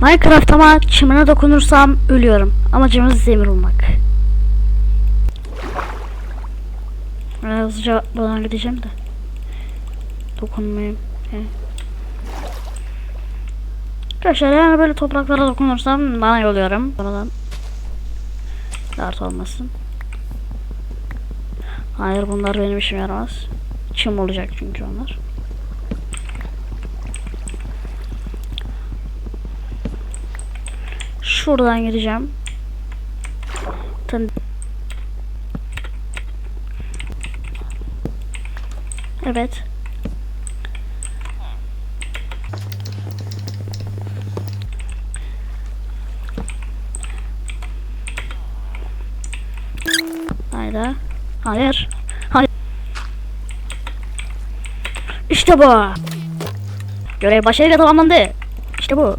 Minecraft ama çimene dokunursam ölüyorum. Amacımız demir olmak. Biraz hızlıca buradan gideceğim de. Dokunmayayım. He. Arkadaşlar yani böyle topraklara dokunursam bana yoluyorum. Buradan dert olmasın. Hayır bunlar benim işime yaramaz. Çim olacak çünkü onlar. Şuradan gireceğim. Evet. Hayda. Hayır. Hayır. İşte bu. Görev başarıyla tamamlandı. İşte bu.